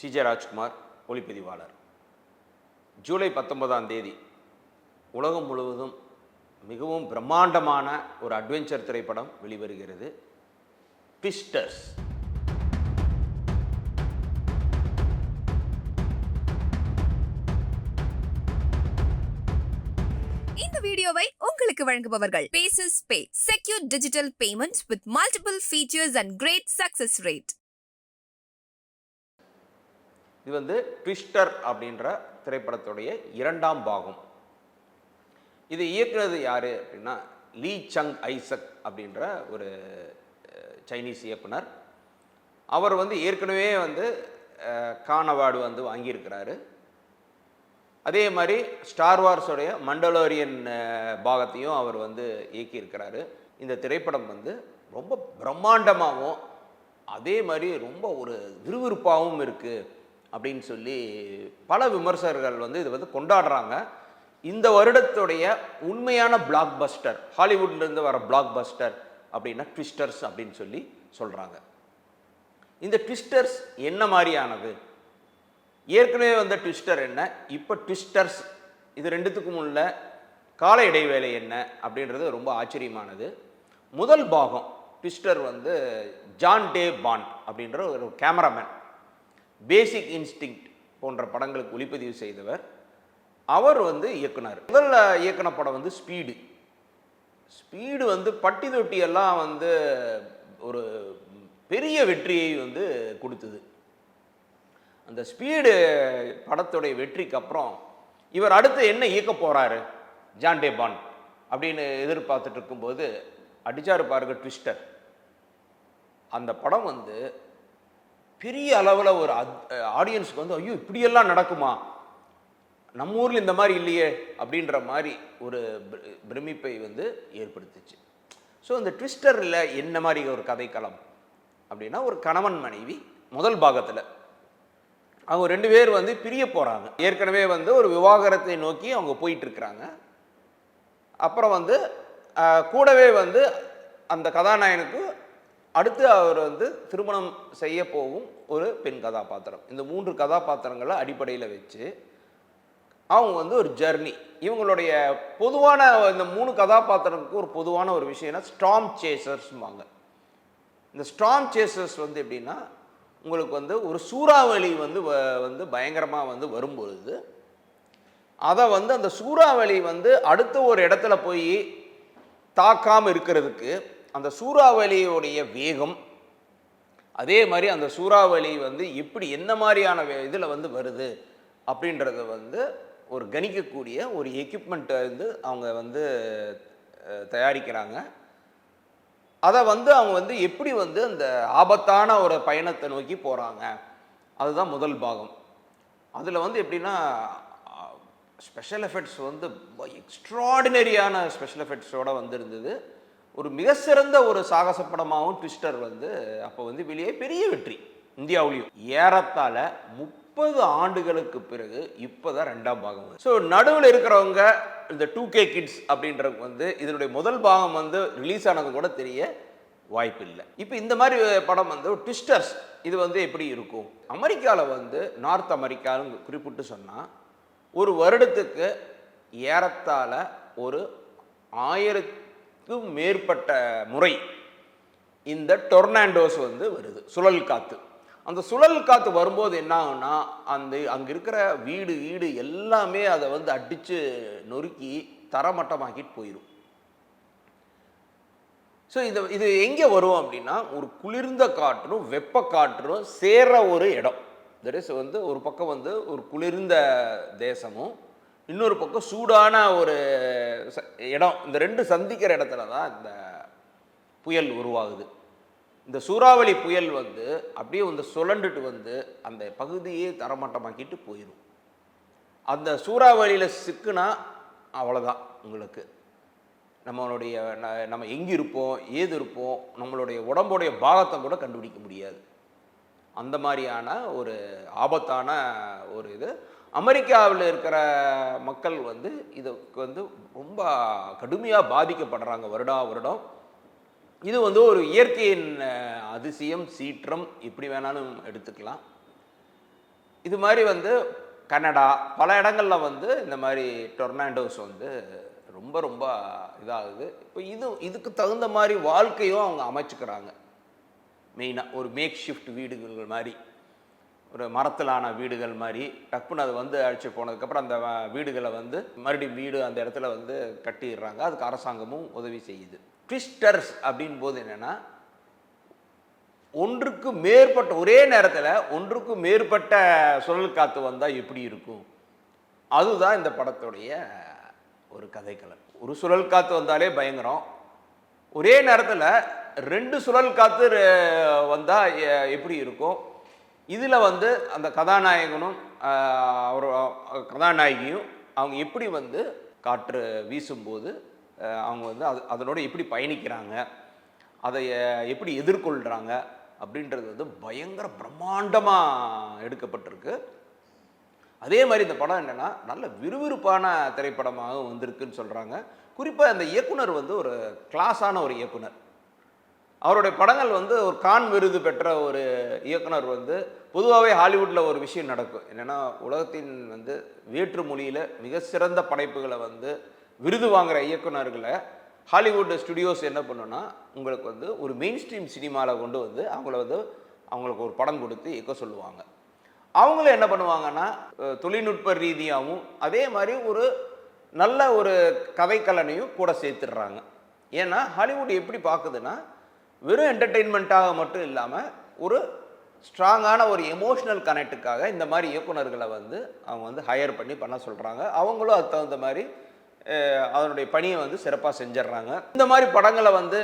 CJ Rajkumar ஒளிப்பதிவாளர். ஜூலை பத்தொன்பதாம் தேதி உலகம் முழுவதும் மிகவும் பிரம்மாண்டமான ஒரு அட்வென்ச்சர் திரைப்படம் வெளிவருகிறது. பிஸ்டர்ஸ் இந்த வீடியோவை உங்களுக்கு வழங்குபவர்கள் bases pay secure digital payment with multiple features and great success rate இது வந்து ட்விஸ்டர் அப்படின்ற திரைப்படத்துடைய இரண்டாம் பாகம். இது இயக்குனது யார் அப்படின்னா லீ சங் ஐசக் அப்படின்ற ஒரு சைனீஸ் இயக்குனர். அவர் வந்து ஏற்கனவே வந்து அஹ், கான் அவார்டு வந்து வாங்கியிருக்கிறாரு. அதே மாதிரி ஸ்டார் வார்ஸோடைய மண்டலோரியன் பாகத்தையும் அவர் வந்து இயக்கியிருக்கிறாரு. இந்த திரைப்படம் வந்து ரொம்ப பிரம்மாண்டமாகவும் அதே மாதிரி ரொம்ப ஒரு விறுவிறுப்பாகவும் இருக்குது அப்படின்னு சொல்லி பல விமர்சகர்கள் வந்து இது வந்து கொண்டாடுறாங்க. இந்த வருடத்துடைய உண்மையான பிளாக் பஸ்டர் ஹாலிவுட்லேருந்து வர பிளாக் பஸ்டர் அப்படின்னா ட்விஸ்டர்ஸ் அப்படின்னு சொல்லி சொல்கிறாங்க இந்த ட்விஸ்டர்ஸ் என்ன மாதிரியானது? ஏற்கனவே வந்த ட்விஸ்டர் என்ன? இப்போ ட்விஸ்டர்ஸ் இது ரெண்டுத்துக்கும் உள்ள கால இடைவேளை என்ன அப்படின்றது ரொம்ப ஆச்சரியமானது. முதல் பாகம் ட்விஸ்டர் வந்து ஜான் டே பாண்ட் அப்படின்ற ஒரு கேமராமேன் பேசிக் இன்ஸ்டிங் போன்ற படங்களுக்கு ஒளிப்பதிவு செய்தவர். அவர் வந்து இயக்குனர். முதல்ல இயக்குன படம் வந்து ஸ்பீடு ஸ்பீடு வந்து பட்டி தொட்டி எல்லாம் வந்து ஒரு பெரிய வெற்றியை வந்து கொடுத்தது. அந்த ஸ்பீடு படத்துடைய வெற்றிக்கு அப்புறம் இவர் அடுத்து என்ன இயக்க போகிறாரு ஜான் பான் அப்படின்னு எதிர்பார்த்துட்டு இருக்கும்போது அடிச்சாரு பாருங்க ட்விஸ்டர் அந்த படம் வந்து பெரிய அளவில் ஒரு ஆடியன்ஸுக்கு வந்து ஐயோ இப்படியெல்லாம் நடக்குமா? நம்ம ஊரில் இந்த மாதிரி இல்லையே? அப்படின்ற மாதிரி ஒரு பிரமிப்பை வந்து ஏற்படுத்துச்சு. ஸோ இந்த ட்விஸ்டரில் என்ன மாதிரி ஒரு கதைக்களம்? அப்படின்னா ஒரு கணவன் மனைவி முதல் பாகத்தில். அவங்க ரெண்டு பேர் வந்து பிரிய போகிறாங்க ஏற்கனவே வந்து ஒரு விவாகரத்தை நோக்கி அவங்க போயிட்டுருக்குறாங்க. அப்புறம் வந்து கூடவே வந்து அந்த கதாநாயகனுக்கு அடுத்து அவர் வந்து திருமணம் செய்ய போகும் ஒரு பெண் கதாபாத்திரம். இந்த மூன்று கதாபாத்திரங்களை அடிப்படையில் வச்சு அவங்க வந்து ஒரு ஜர்னி இவங்களுடைய பொதுவான இந்த மூணு கதாபாத்திரங்களுக்கு ஒரு பொதுவான ஒரு விஷயம்னா ஸ்டாம் சேசர்ஸ்வாங்க இந்த ஸ்டாம் சேசர்ஸ் வந்து எப்படின்னா உங்களுக்கு வந்து ஒரு சூறாவளி வந்து வ- வந்து பயங்கரமாக வந்து வரும்பொழுது அதை வந்து அந்த சூறாவளி வந்து அடுத்த ஒரு இடத்துல போய் தாக்காமல் இருக்கிறதுக்கு அந்த சூறாவளியோடைய வேகம் அதே மாதிரி அந்த சூறாவளி வந்து எப்படி என்ன மாதிரியான இதில் வந்து வருது அப்படின்றத வந்து ஒரு கணிக்கக்கூடிய ஒரு எக்யூப்மெண்ட்டை வந்து அவங்க வந்து தயாரிக்கிறாங்க. அதை வந்து அவங்க வந்து எப்படி வந்து அந்த ஆபத்தான ஒரு பயணத்தை நோக்கி போகிறாங்க அதுதான் முதல் பாகம். அதில் வந்து எப்படின்னா ஸ்பெஷல் எஃபெக்ட்ஸ் வந்து எக்ஸ்ட்ராடினரியான ஸ்பெஷல் எஃபெக்ட்ஸோடு வந்திருந்தது. ஒரு மிக சிறந்த ஒரு சாகச படமாகவும் ட்விஸ்டர் வந்து அப்போ வந்து வெளியே பெரிய வெற்றி இந்தியாவிலையும். ஏறத்தாழ முப்பது ஆண்டுகளுக்கு பிறகு இப்போதான் ரெண்டாம் பாகம் ஸோ நடுவில் இருக்கிறவங்க இந்த டூ கே கிட்ஸ் அப்படின்றவங்க வந்து இதனுடைய முதல் பாகம் வந்து ரிலீஸ் ஆனது கூட தெரிய வாய்ப்பு இல்லை இப்போ இந்த மாதிரி படம் வந்து ட்விஸ்டர்ஸ் இது வந்து எப்படி இருக்கும்? அமெரிக்காவில் வந்து நார்த் அமெரிக்கான்னு குறிப்பிட்டு சொன்னால் ஒரு வருடத்துக்கு ஏறத்தாழ ஒரு ஆயிரத்துக்கும் மேற்பட்ட முறை இந்த டொர்னாண்டோஸ் வந்து வருது சுழல் காத்து. அந்த சுழல் காத்து வரும்போது என்ன ஆகும்னா அந்த அங்கே இருக்கிற வீடு வீடு எல்லாமே அதை வந்து அடித்து நொறுக்கி தரமட்டமாக்கிட்டு போயிடும் ஸோ இது இது எங்கே வரும் அப்படின்னா ஒரு குளிர்ந்த காற்றும் வெப்ப காற்றும் சேர ஒரு இடம். தட் இஸ் வந்து ஒரு பக்கம் வந்து ஒரு குளிர்ந்த தேசமும் இன்னொரு பக்கம் சூடான ஒரு ச- இடம். இந்த ரெண்டு சந்திக்கிற இடத்துல தான் இந்த புயல் உருவாகுது. இந்த சூறாவளி புயல் வந்து அப்படியே வந்து சுழண்டுட்டு வந்து அந்த பகுதியே தரமட்டமாக்கிட்டு போயிடும் அந்த சூறாவளியில் சிக்குனா அவ்வளோதான் உங்களுக்கு. நம்மளுடைய ந- நம்ம எங்கே இருப்போம் ஏது இருப்போம் நம்மளுடைய உடம்புடைய பாகத்தை கூட கண்டுபிடிக்க முடியாது. அந்த மாதிரியான ஒரு ஆபத்தான ஒரு இது. அமெரிக்காவில் இருக்கிற மக்கள் வந்து இதுக்கு வந்து ரொம்ப கடுமையாக பாதிக்கப்படுறாங்க வருடா வருடம். இது வந்து ஒரு இயற்கையின் அதிசயம் சீற்றம் இப்படி வேணாலும் எடுத்துக்கலாம். இது மாதிரி வந்து கனடா பல இடங்கள்ல வந்து இந்த மாதிரி டொர்னாண்டோஸ் வந்து ரொம்ப ரொம்ப இதாகுது. இப்போ இது இதுக்கு தகுந்த மாதிரி வாழ்க்கையும் அவங்க அமைச்சுக்கிறாங்க. மெயினாக ஒரு மேக் ஷிஃப்ட் வீடுகள் மாதிரி. ஒரு மரத்திலான வீடுகள் மாதிரி டப்புன்னு அது வந்து அழிச்சு போனதுக்கப்புறம் அந்த வீடுகளை வந்து மறுபடியும் வீடு அந்த இடத்துல வந்து கட்டிடுறாங்க. அதுக்கு அரசாங்கமும் உதவி செய்யுது. ட்விஸ்டர்ஸ் அப்படின் போது என்னென்னா ஒன்றுக்கு மேற்பட்ட ஒரே நேரத்தில் ஒன்றுக்கு மேற்பட்ட சுழல் காற்று வந்தால் எப்படி இருக்கும்? அதுதான் இந்த படத்துடைய ஒரு கதைக்களம். ஒரு சுழல் காற்று வந்தாலே பயங்கரம். ஒரே நேரத்தில் ரெண்டு சுழல் காற்று வந்தால் எப்படி இருக்கும்? இதில் வந்து அந்த கதாநாயகனும் அவர் கதாநாயகியும் அவங்க எப்படி வந்து காற்று வீசும்போது அவங்க வந்து அது அதனோட எப்படி பயணிக்கிறாங்க அதை எப்படி எதிர்கொள்கிறாங்க அப்படின்றது வந்து பயங்கர பிரம்மாண்டமாக எடுக்கப்பட்டிருக்கு. அதே மாதிரி இந்த படம் என்னன்னா நல்ல விறுவிறுப்பான திரைப்படமாக வந்திருக்குன்னு சொல்கிறாங்க குறிப்பாக அந்த இயக்குனர் வந்து ஒரு கிளாஸான ஒரு இயக்குனர். அவருடைய படங்கள் வந்து ஒரு கான் விருது பெற்ற ஒரு இயக்குனர் வந்து பொதுவாகவே ஹாலிவுட்டில் ஒரு விஷயம் நடக்கும். என்னென்னா உலகத்தின் வந்து வேற்று மொழியில் மிக சிறந்த படைப்புகளை வந்து விருது வாங்குகிற இயக்குனர்களை ஹாலிவுட் ஸ்டுடியோஸ் என்ன பண்ணுன்னா உங்களுக்கு வந்து ஒரு மெயின் ஸ்ட்ரீம் சினிமாவில் கொண்டு வந்து அவங்கள வந்து அவங்களுக்கு ஒரு படம் கொடுத்து இயக்க சொல்லுவாங்க. அவங்களும் என்ன பண்ணுவாங்கன்னா தொழில்நுட்ப ரீதியாகவும் அதே மாதிரி ஒரு நல்ல ஒரு கதைக்கலனையும் கூட சேர்த்துடுறாங்க. ஏன்னா ஹாலிவுட் எப்படி பார்க்குதுன்னா வெறும் என்டர்டெயின்மெண்ட்டாக மட்டும் இல்லாமல் ஒரு ஸ்ட்ராங்கான ஒரு எமோஷ்னல் கனெக்ட்டுக்காக இந்த மாதிரி இயக்குனர்களை வந்து அவங்க வந்து ஹையர் பண்ணி பண்ண சொல்கிறாங்க அவங்களும் அதுக்கு தகுந்த மாதிரி அதனுடைய பணியை வந்து சிறப்பாக செஞ்சிடுறாங்க. இந்த மாதிரி படங்களை வந்து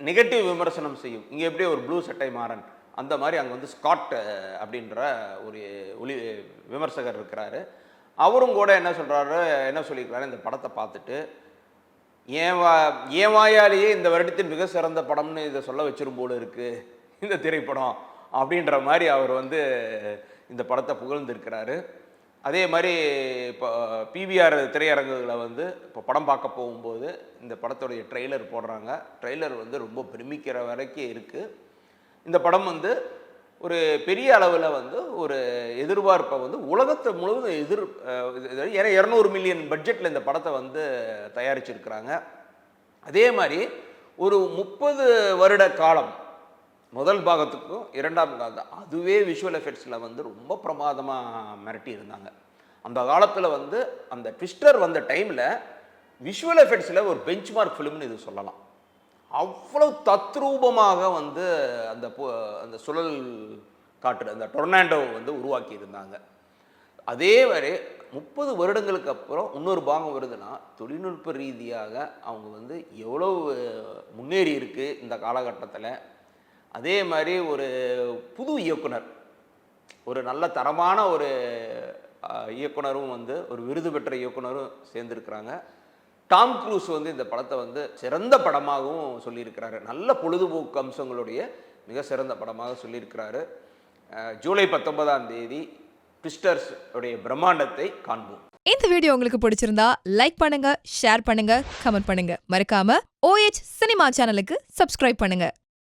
நெகட்டிவ் விமர்சனம் செய்யும். இங்கே எப்படி ஒரு ப்ளூ சட்டை மாறன் அந்த மாதிரி அங்கே வந்து ஸ்காட் அப்படின்ற ஒரு ஒளி விமர்சகர் இருக்கிறாரு. அவரும் கூட என்ன சொல்கிறாரு என்ன சொல்லியிருக்கிறாரு இந்த படத்தை பார்த்துட்டு ஏன் வா ஏன் வாயாலேயே இந்த வருடத்தின் மிக சிறந்த படம்னு இதை சொல்ல வச்சிரும் போல இருக்குது இந்த திரைப்படம் அப்படின்ற மாதிரி அவர் வந்து இந்த படத்தை புகழ்ந்திருக்கிறாரு. அதே மாதிரி இப்போ பிவிஆர் திரையரங்குகளை வந்து இப்போ படம் பார்க்க போகும்போது இந்த படத்துடைய ட்ரெய்லர் போடுறாங்க. ட்ரெய்லர் வந்து ரொம்ப பிரமிக்கிற வரைக்கும் இருக்குது இந்த படம் வந்து ஒரு பெரிய அளவில் வந்து ஒரு எதிர்பார்ப்பை வந்து உலகத்தை முழுவதும் எதிர் இது- ஏன்னா இரநூறு மில்லியன் பட்ஜெட்டில் இந்த படத்தை வந்து தயாரிச்சிருக்கிறாங்க. அதே மாதிரி ஒரு முப்பது வருட காலம் முதல் பாகத்துக்கும் இரண்டாம் பாகம் அதுவே விஷுவல் எஃபெக்ட்ஸில் வந்து ரொம்ப பிரமாதமாக மிரட்டி இருந்தாங்க. அந்த காலத்தில் வந்து அந்த ட்விஸ்டர் வந்த டைமில் விஷுவல் எஃபெக்ட்ஸில் ஒரு பெஞ்ச் மார்க் ஃபிலிம்னு இது சொல்லலாம். அவ்வளவு தத்ரூபமாக வந்து அந்த அந்த சுழல் காற்று அந்த டொர்னாண்டோ வந்து உருவாக்கி இருந்தாங்க அதே மாதிரி முப்பது வருடங்களுக்கு அப்புறம் இன்னொரு பாகம் வருதுன்னா தொழில்நுட்ப ரீதியாக அவங்க வந்து எவ்வளவு முன்னேறி இருக்குது இந்த காலகட்டத்தில். அதே மாதிரி ஒரு புது இயக்குனர் ஒரு நல்ல தரமான ஒரு இயக்குனரும் வந்து ஒரு விருது பெற்ற இயக்குனரும் சேர்ந்துருக்கிறாங்க. டாம் க்ரூஸ் வந்து இந்த படத்தை வந்து சிறந்த படமாகவும் சொல்லியிருக்கிறாரு. நல்ல பொழுதுபோக்கு அம்சங்களுடைய மிக சிறந்த படமாக சொல்லியிருக்கிறாரு. ஜூலை பத்தொன்பதாம் தேதி ட்விஸ்டர்ஸ் உடைய பிரம்மாண்டத்தை காண்போம். இந்த வீடியோ உங்களுக்கு பிடிச்சிருந்தா லைக் பண்ணுங்க ஷேர் பண்ணுங்க கமெண்ட் பண்ணுங்க. மறக்காம ஓஎச் சினிமா சேனலுக்கு சப்ஸ்கிரைப் பண்ணுங்க.